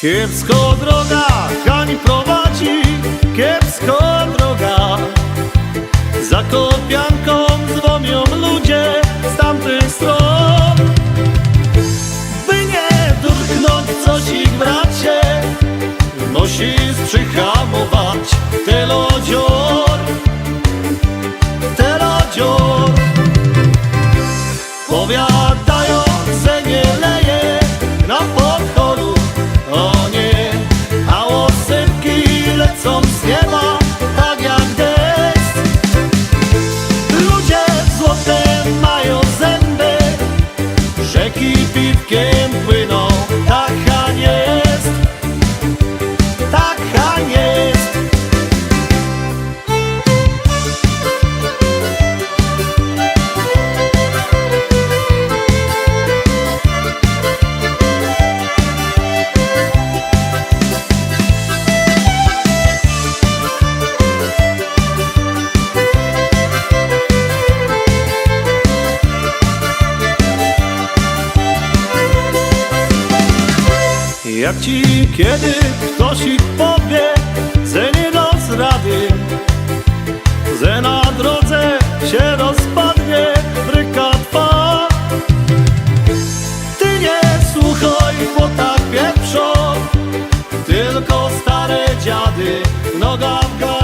Kiepsko droga, Hani prowadzi, kiepsko droga. Za kopianką złomią ludzie z tamtych stron. By nie durchnąć coś ich bracie, musi przyhamować telodzior. Telodzior. Powiadają, Jak ci kiedy ktoś ich powie, że nie dasz rady, że na drodze się rozpadnie bryka twa. Ty nie słuchaj, bo tak pieprzą, tylko stare dziady, noga w gaz,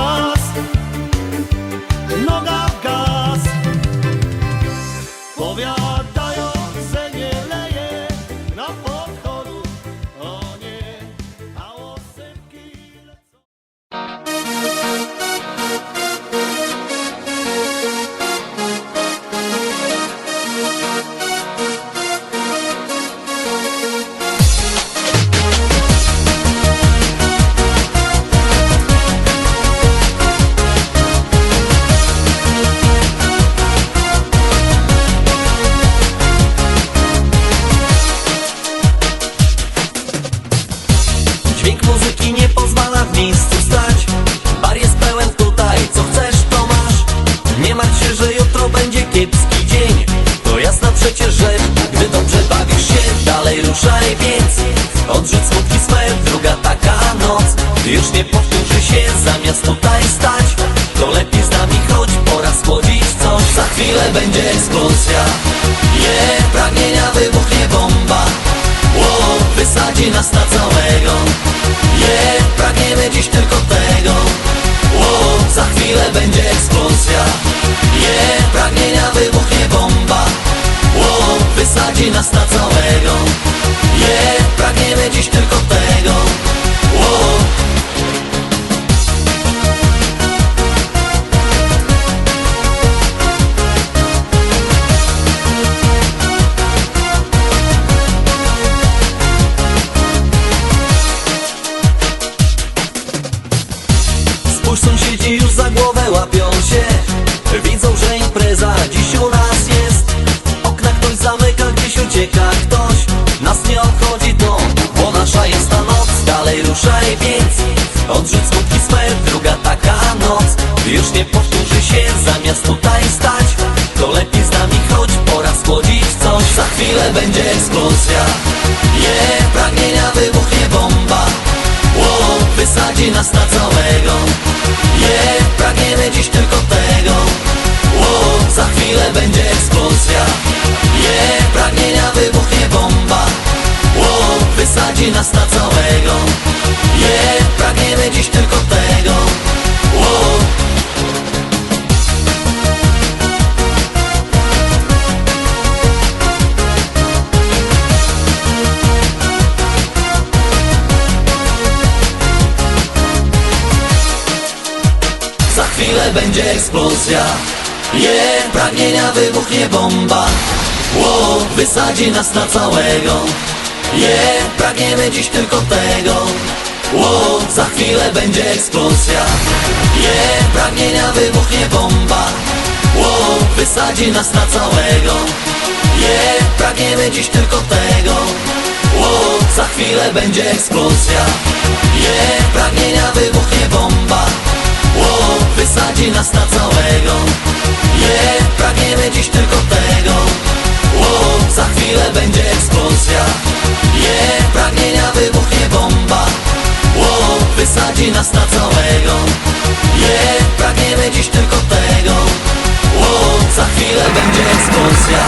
będzie eksplozja. Yeah, pragnienia wybuchnie bomba. Wow, wysadzi nas na całego. Yeah, pragniemy dziś tylko tego. Wow, za chwilę będzie eksplozja. Yeah, pragnienia wybuchnie bomba. Wow, wysadzi nas na całego. Yeah, pragniemy dziś tylko Już nie powtórzy się, zamiast tutaj stać To lepiej z nami chodź, pora schłodzić coś. Za chwilę będzie eksplozja. Yeah, pragnienia wybuchnie bomba. Wow, wysadzi nas na całego. Yeah, pragniemy dziś tylko tego. Wow, za chwilę będzie eksplozja. Yeah, pragnienia wybuchnie bomba. Wow, wysadzi nas na całego. Yeah, pragniemy dziś tylko tego. Wow, będzie eksplozja. Yeah, pragnienia wybuchnie bomba. Wow, wysadzi nas na całego Yeah, pragniemy dziś tylko tego. Wow, za chwilę będzie eksplozja. Yeah, pragnienia wybuchnie bomba. Wow, wysadzi nas na całego Yeah, pragniemy dziś tylko tego. Wow, za chwilę będzie eksplozja. Yeah, pragnienia wybuchnie prowadzi nas na całego. Yeah, pragniemy dziś tylko tego. Wow, za chwilę będzie eksplozja. Nie, pragnienia wybuchnie bomba. Wow, wysadzi nas na całego. Yeah, pragniemy dziś tylko tego. Wow, za chwilę będzie eksplozja.